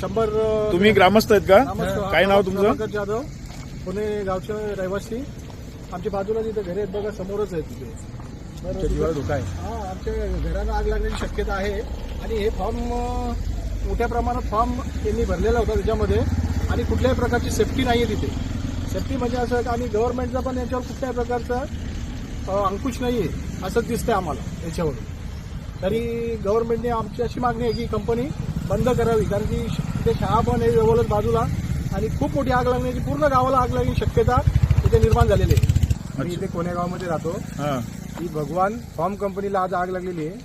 शंभर तुम्ही ग्रामस्थ आहेत का? काय नाव तुमचं? जाधव पुणे गावचे रहिवासी. आमच्या बाजूला जिथे घरे आहेत बघा समोरच आहे तिथे. जीवाला धोका आहे. हा आमच्या घरांना आग लागण्याची शक्यता आहे. आणि हे फॉर्म मोठ्या प्रमाणात फॉर्म त्यांनी भरलेला होता त्याच्यामध्ये. आणि कुठल्याही प्रकारची सेफ्टी नाही आहे तिथे. सेफ्टी म्हणजे असं का आणि गव्हर्नमेंटचा पण याच्यावर कुठल्याही प्रकारचा अंकुश नाही आहे असंच दिसतंय आम्हाला याच्यावर तरी गव्हर्नमेंटने आमची अशी मागणी आहे की कंपनी बंद करावी कारण की शाळा पण आहे जवळच बाजूला आणि खूप मोठी आग लागण्याची पूर्ण गावाला आग लागण्याची शक्यता तिथे निर्माण झालेली आहे. मी इथे कोण्या गावामध्ये राहतो. हा. ही भगवान फॉर्म कंपनीला आज आग लागलेली आहे.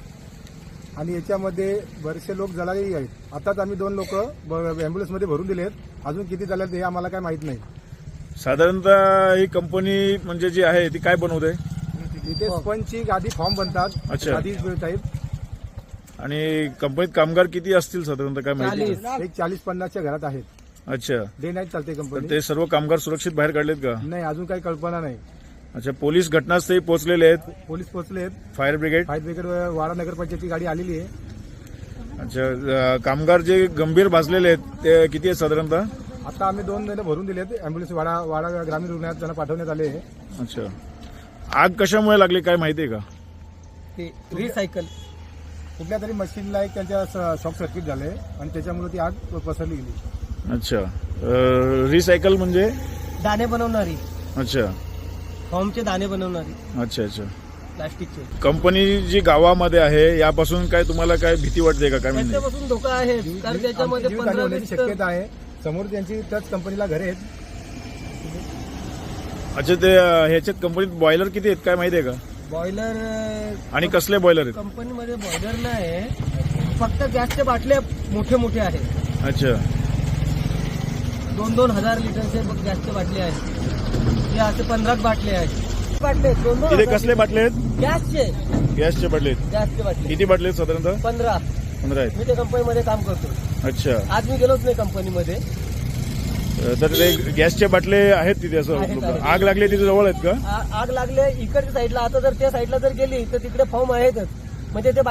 आणि याच्यामध्ये बरेचसे लोक जळालेही आहेत. आताच आम्ही दोन लोक अँब्युलन्समध्ये भरून दिले आहेत अजून किती झाले हे आम्हाला काय माहीत नाही. साधारणतः ही कंपनी म्हणजे जी आहे ती काय बनवते? इथे स्पंजची गादी फॉर्म बनतात. गादी टाईप आणि कंपनीत कामगार किती असतील साधारणतः? काय माहिती? का? एक चाळीस पन्नासच्या घरात आहेत. अच्छा. डे नाईट चालते तर कंपनी ते सर्व कामगार सुरक्षित बाहेर काढलेत का? नाही अजून काही कल्पना नाही. अच्छा पोलीस घटनास्थळी पोहोचलेले आहेत. पोलीस पोहोचले आहेत. Fire brigade? Fire brigade Wada नगरपंचायतची गाडी आलेली आहे. अच्छा अं, कामगार जे गंभीर भाजलेले आहेत ते किती आहेत साधारणतः? आता आम्ही दोन जण भरून दिलेत. अँब्युलन्स वाडा वाडा ग्रामीण रुग्णालयात त्यांना पाठवण्यात आले आहे. अच्छा. आग कशामुळे लागली काय माहिती आहे का? ते रिसायकल कुठल्या तरी मशीनला एक त्यांच्या शॉक सर्किट झाले आणि त्याच्यामुळे ती आग पसरली गेली. अच्छा. रिसायकल म्हणजे? दाणे बनवणारी. अच्छा. फॉर्मचे दाणे बनवणारी. अच्छा अच्छा. प्लास्टिकचे. कंपनी जी गावामध्ये आहे यापासून काय तुम्हाला काय भीती वाटते का? काय म्हणजे त्याच्यापासून धोका आहे. कारण त्याच्यामध्ये आमची पंधरा जीवितहानी वीस होण्याची शक्यता आहे. समोर त्यांची त्याच कंपनीला घरे आहेत. अच्छा ते अं, ह्याच्यात कंपनीत बॉयलर किती आहेत? काय माहिती आहे का? बॉयलर आणि कसले बॉयलर आहेत? कंपनीमध्ये बॉयलर नाही फक्त गॅसचे बाटले मोठे मोठे आहेत. अच्छा. दोन दोन हजार लिटरचे गॅसचे बाटले आहेत. हे असे पंधरा बाटले आहेत. बाटले आहेत, दोन दोन तिथे हजार- कसले बाटले आहेत? गॅसचे. गॅसचे बाटले आहेत. गॅसचे बाटले. किती बाटले आहेत साधारणतः? पंधरा. पंधरा आहेत. मी त्या कंपनीमध्ये काम करतो अच्छा. आज मी गेलोच नाही कंपनीमध्ये तर ते गॅसचे बाटले आहेत तिथे असं. आग लागली तिथे जवळ आहेत का? आग लागले इकडच्या साईडला. आता जर त्या साईडला जर गेली तर तिकडे फॉर्म आहेतच. म्हणजे ते